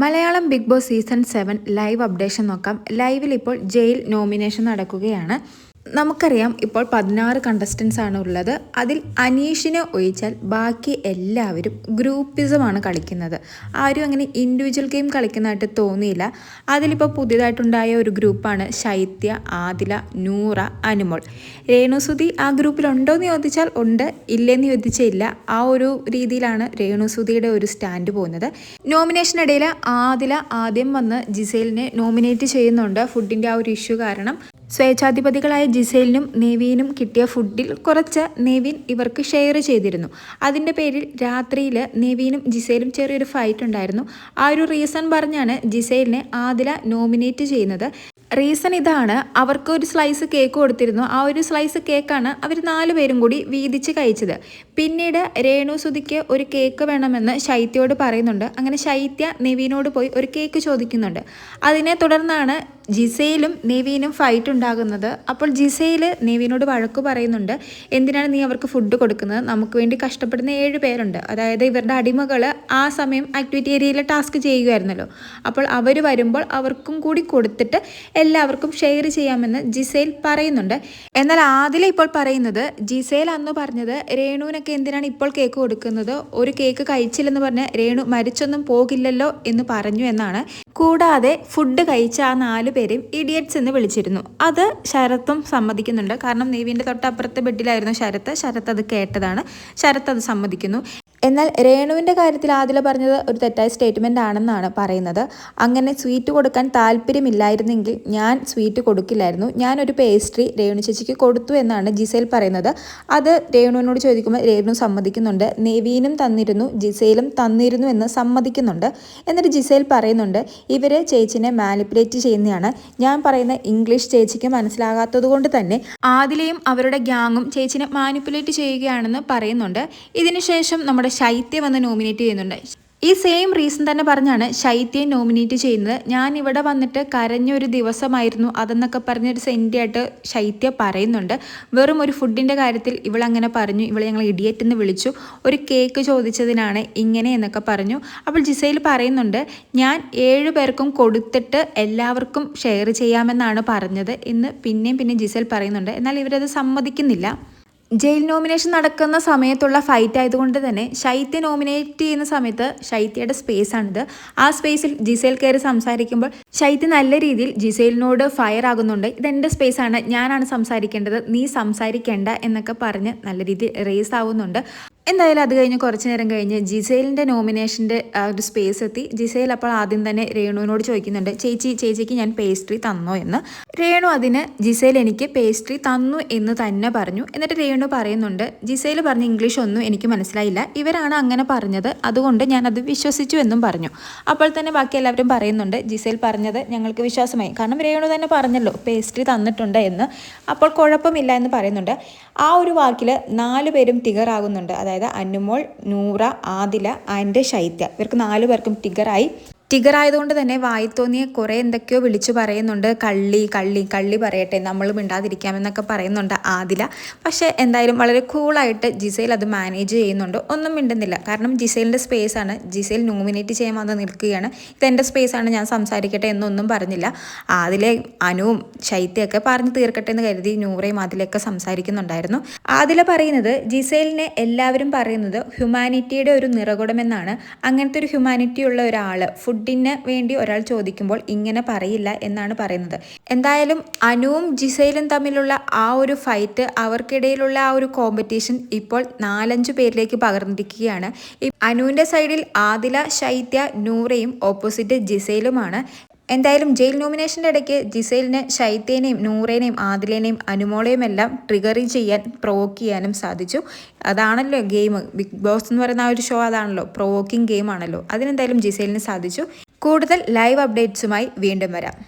Malayalam Bigg Boss season seven live updation നോക്കാം. ലൈവിൽ ഇപ്പോൾ ജയിൽ നോമിനേഷൻ നടക്കുകയാണ്. നമുക്കറിയാം ഇപ്പോൾ പതിനാറ് കണ്ടസ്റ്റൻസ് ആണ് ഉള്ളത്. അതിൽ അനീഷിനെ ഒഴിച്ചാൽ ബാക്കി എല്ലാവരും ഗ്രൂപ്പിസമാണ് കളിക്കുന്നത്. ആരും അങ്ങനെ ഇൻഡിവിജ്വൽ ഗെയിം കളിക്കുന്നതായിട്ട് തോന്നിയില്ല. അതിലിപ്പോൾ പുതിയതായിട്ടുണ്ടായ ഒരു ഗ്രൂപ്പാണ് ശൈത്യ ആദില നൂറ അനുമോൾ. രേണുസുതി ആ ഗ്രൂപ്പിലുണ്ടോ എന്ന് ചോദിച്ചാൽ ഉണ്ട്. ഇല്ലെന്ന് ചോദിച്ചില്ല ആ ഒരു രീതിയിലാണ് രേണുസുതിയുടെ ഒരു സ്റ്റാൻഡ് പോകുന്നത്. നോമിനേഷനിടയിൽ ആദില ആദ്യം വന്ന് ജിസേലിനെ നോമിനേറ്റ് ചെയ്യുന്നുണ്ട്. ഫുഡിന്റെ ആ ഒരു ഇഷ്യൂ കാരണം. സ്വേച്ഛാധിപതികളായ ജിസേലിനും നേവീനും കിട്ടിയ ഫുഡിൽ കുറച്ച് നേവീൻ ഇവർക്ക് ഷെയർ ചെയ്തിരുന്നു. അതിന്റെ പേരിൽ രാത്രിയിൽ നേവീനും ജിസേലും ചെറിയൊരു ഫൈറ്റ് ഉണ്ടായിരുന്നു. ആ ഒരു റീസൺ പറഞ്ഞാണ് ജിസേലിനെ ആദില നോമിനേറ്റ് ചെയ്യുന്നത്. റീസൺ ഇതാണ്. അവർക്ക് ഒരു സ്ലൈസ് കേക്ക് കൊടുത്തിരുന്നു. ആ ഒരു സ്ലൈസ് കേക്കാണ് അവർ നാല് പേരും കൂടി വീതിച്ച് കഴിച്ചത്. പിന്നീട് രേണു സുധിക്ക് ഒരു കേക്ക് വേണമെന്ന് ശൈത്യയോട് പറയുന്നുണ്ട്. അങ്ങനെ ശൈത്യ നെവീനോട് പോയി ഒരു കേക്ക് ചോദിക്കുന്നുണ്ട്. അതിനെ തുടർന്നാണ് ജിസയിലും നെവീനും ഫൈറ്റ് ഉണ്ടാകുന്നത്. അപ്പോൾ ജിസയിൽ നെവീനോട് വഴക്കു പറയുന്നുണ്ട്. എന്തിനാണ് നീ അവർക്ക് ഫുഡ് കൊടുക്കുന്നത്? നമുക്ക് വേണ്ടി കഷ്ടപ്പെടുന്ന ഏഴ് പേരുണ്ട്. അതായത് ഇവരുടെ അടിമകൾ ആ സമയം ആക്ടിവിറ്റി ഏരിയയിൽ ടാസ്ക് ചെയ്യുമായിരുന്നല്ലോ അപ്പോൾ അവർ വരുമ്പോൾ അവർക്കും കൂടി കൊടുത്തിട്ട് എല്ലാവർക്കും ഷെയർ ചെയ്യാമെന്ന് ജിസയിൽ പറയുന്നുണ്ട്. എന്നാൽ ആദില ഇപ്പോൾ പറയുന്നത് ജിസയിൽ അന്ന് പറഞ്ഞത് രേണുവിനൊക്കെ എന്തിനാണ് ഇപ്പോൾ കേക്ക് കൊടുക്കുന്നത്? ഒരു കേക്ക് കഴിച്ചില്ലെന്ന് പറഞ്ഞ് രേണു മരിച്ചൊന്നും പോകില്ലല്ലോ എന്ന് പറഞ്ഞു എന്നാണ്. കൂടാതെ ഫുഡ് കഴിച്ച ആ നാല് പേരെയും ഇഡിയറ്റ്സ് എന്ന് വിളിച്ചിരുന്നു. അത് ശരത്തും സമ്മതിക്കുന്നുണ്ട്. കാരണം നേവിന്റെ തൊട്ടപ്പുറത്തെ ബെഡിലായിരുന്നു ശരത്ത്. ശരത്ത് അത് കേട്ടതാണ്. ശരത്ത് അത് സമ്മതിക്കുന്നു. എന്നാൽ രേണുവിന്റെ കാര്യത്തിൽ ആദില പറഞ്ഞത് ഒരു തെറ്റായ സ്റ്റേറ്റ്മെന്റ് ആണെന്നാണ് പറയുന്നത്. അങ്ങനെ സ്വീറ്റ് കൊടുക്കാൻ താല്പര്യമില്ലായിരുന്നെങ്കിൽ ഞാൻ സ്വീറ്റ് കൊടുക്കില്ലായിരുന്നു. ഞാനൊരു പേസ്ട്രി രേണു ചേച്ചിക്ക് കൊടുത്തു എന്നാണ് ജിസേൽ പറയുന്നത്. അത് രേണുവിനോട് ചോദിക്കുമ്പോൾ രേണു സമ്മതിക്കുന്നുണ്ട്. നെവീനും തന്നിരുന്നു ജിസേലും തന്നിരുന്നു എന്ന് സമ്മതിക്കുന്നുണ്ട്. എന്നിട്ട് ജിസേൽ പറയുന്നുണ്ട് ഇവർ ചേച്ചിനെ മാനിപ്പുലേറ്റ് ചെയ്യുന്നതാണ് ഞാൻ പറയുന്ന ഇംഗ്ലീഷ് ചേച്ചിക്ക് മനസ്സിലാകാത്തത് കൊണ്ട് തന്നെ ആദിലയും അവരുടെ ഗ്യാങ്ങും ചേച്ചിനെ മാനിപ്പുലേറ്റ് ചെയ്യുകയാണെന്ന് പറയുന്നുണ്ട്. ഇതിനുശേഷം നമ്മുടെ ശൈത്യം വന്ന് നോമിനേറ്റ് ചെയ്യുന്നുണ്ട്. ഈ സെയിം റീസൺ തന്നെ പറഞ്ഞാണ് ശൈത്യയെ നോമിനേറ്റ് ചെയ്യുന്നത്. ഞാൻ ഇവിടെ വന്നിട്ട് കരഞ്ഞൊരു ദിവസമായിരുന്നു. അതെന്നൊക്കെ പറഞ്ഞൊരു സെന്റിയായിട്ട് ശൈത്യ പറയുന്നുണ്ട്. വെറും ഒരു ഫുഡിന്റെ കാര്യത്തിൽ ഇവളങ്ങനെ പറഞ്ഞു. ഇവളെ ഞങ്ങൾ ഇഡിയറ്റ് എന്ന് വിളിച്ചു. ഒരു കേക്ക് ചോദിച്ചതിനാണ് ഇങ്ങനെ എന്നൊക്കെ പറഞ്ഞു. അപ്പോൾ ജിസയിൽ പറയുന്നുണ്ട് ഞാൻ ഏഴു പേർക്കും കൊടുത്തിട്ട് എല്ലാവർക്കും ഷെയർ ചെയ്യാമെന്നാണ് പറഞ്ഞത് എന്ന് പിന്നെയും പിന്നെ ജിസയിൽ പറയുന്നുണ്ട്. എന്നാൽ ഇവരത് സമ്മതിക്കുന്നില്ല. ജയിൽ നോമിനേഷൻ നടക്കുന്ന സമയത്തുള്ള ഫൈറ്റ് ആയതുകൊണ്ട് തന്നെ ശൈത്യ നോമിനേറ്റ് ചെയ്യുന്ന സമയത്ത് ശൈത്യയുടെ സ്പേസ് ആണിത്. ആ സ്പേസിൽ ജിസേൽ കയറി സംസാരിക്കുമ്പോൾ ശൈത്യ നല്ല രീതിയിൽ ജിസേലിനോട് ഫയർ ആകുന്നുണ്ട്. ഇതെന്റെ സ്പേസാണ് ഞാനാണ് സംസാരിക്കേണ്ടത്. നീ സംസാരിക്കേണ്ട എന്നൊക്കെ പറഞ്ഞ് നല്ല രീതിയിൽ റേസ് ആവുന്നുണ്ട്. എന്തായാലും അത് കഴിഞ്ഞ് കുറച്ച് നേരം കഴിഞ്ഞ് ജിസേലിന്റെ നോമിനേഷന്റെ ഒരു സ്പേസ് എത്തി. ജിസേൽ അപ്പോൾ ആദ്യം തന്നെ രേണുവിനോട് ചോദിക്കുന്നുണ്ട് ചേച്ചി ചേച്ചിക്ക് ഞാൻ പേസ്ട്രി തന്നോ? എന്ന്. രേണു അതിന് ജിസേൽ എനിക്ക് പേസ്ട്രി തന്നു എന്ന് തന്നെ പറഞ്ഞു. എന്നിട്ട് രേണു പറയുന്നുണ്ട് ജിസേൽ പറഞ്ഞ ഇംഗ്ലീഷ് ഒന്നും എനിക്ക് മനസ്സിലായില്ല. ഇവരാണ് അങ്ങനെ പറഞ്ഞത്. അതുകൊണ്ട് ഞാനത് വിശ്വസിച്ചു എന്നും പറഞ്ഞു. അപ്പോൾ തന്നെ ബാക്കി എല്ലാവരും പറയുന്നുണ്ട് ജിസേൽ പറഞ്ഞത് ഞങ്ങൾക്ക് വിശ്വാസമായി. കാരണം രേണു തന്നെ പറഞ്ഞല്ലോ പേസ്ട്രി തന്നിട്ടുണ്ട് എന്ന്. അപ്പോൾ കുഴപ്പമില്ല എന്ന് പറയുന്നുണ്ട്. ആ ഒരു വാക്കിൽ നാല് പേരും തികറാകുന്നുണ്ട്. അതായത് അനുമോൾ നൂറ ആദില ആൻഡ് ശൈത്യ. ഇവർക്ക് നാലു പേർക്കും ടിഗറായി ടിഗർ ആയതുകൊണ്ട് തന്നെ വായി തോന്നിയ കുറേ എന്തൊക്കെയോ വിളിച്ചു പറയുന്നുണ്ട്. കള്ളി കള്ളി കള്ളി പറയട്ടെ നമ്മൾ മിണ്ടാതിരിക്കാമെന്നൊക്കെ പറയുന്നുണ്ട് ആദില. പക്ഷേ എന്തായാലും വളരെ കൂളായിട്ട് ജിസൈൽ അത് മാനേജ് ചെയ്യുന്നുണ്ട്. ഒന്നും മിണ്ടുന്നില്ല. കാരണം ജിസൈലിന്റെ സ്പേസാണ് ജിസൈൽ നോമിനേറ്റ് ചെയ്യാൻ വന്ന് നിൽക്കുകയാണ്. ഇതെന്റെ സ്പേസാണ് ഞാൻ സംസാരിക്കട്ടെ എന്നൊന്നും പറഞ്ഞില്ല. ആദിലെ അനുവും ശൈത്യമൊക്കെ പറഞ്ഞു തീർക്കട്ടെ എന്ന് കരുതി നൂറയും അതിലൊക്കെ സംസാരിക്കുന്നുണ്ടായിരുന്നു. ആദില പറയുന്നത് ജിസൈലിനെ എല്ലാവരും പറയുന്നത് ഹ്യൂമാനിറ്റിയുടെ ഒരു നിറകുടമെന്നാണ്. അങ്ങനത്തെ ഒരു ഹ്യൂമാനിറ്റി ഉള്ള ഒരാൾ ഫുഡ് ഫുഡിന് വേണ്ടി ഒരാൾ ചോദിക്കുമ്പോൾ ഇങ്ങനെ പറയില്ല എന്നാണ് പറയുന്നത്. എന്തായാലും അനുവും ജിസയിലും തമ്മിലുള്ള ആ ഒരു ഫൈറ്റ് അവർക്കിടയിലുള്ള ആ ഒരു കോമ്പറ്റീഷൻ ഇപ്പോൾ നാലഞ്ചു പേരിലേക്ക് പകർന്നിരിക്കുകയാണ്. അനുവിന്റെ സൈഡിൽ ആദില ശൈത്യ നൂറയും ഓപ്പോസിറ്റ് ജിസയിലുമാണ് എന്തായാലും ജയിൽ നോമിനേഷന്റെ ഇടയ്ക്ക് ജിസൈലിന് ശൈത്യേനെയും നൂറേനെയും ആദിലേനെയും അനുമോളെയും എല്ലാം ട്രിഗറി ചെയ്യാൻ പ്രൊവോക്ക് ചെയ്യാനും സാധിച്ചു. അതാണല്ലോ ഗെയിം. ബിഗ് ബോസ് എന്ന് പറയുന്ന ആ ഒരു ഷോ അതാണല്ലോ പ്രൊവോക്കിംഗ് ഗെയിം ആണല്ലോ. അതിനെന്തായാലും ജിസൈലിന് സാധിച്ചു. കൂടുതൽ ലൈവ് അപ്ഡേറ്റ്സുമായി വീണ്ടും വരാം.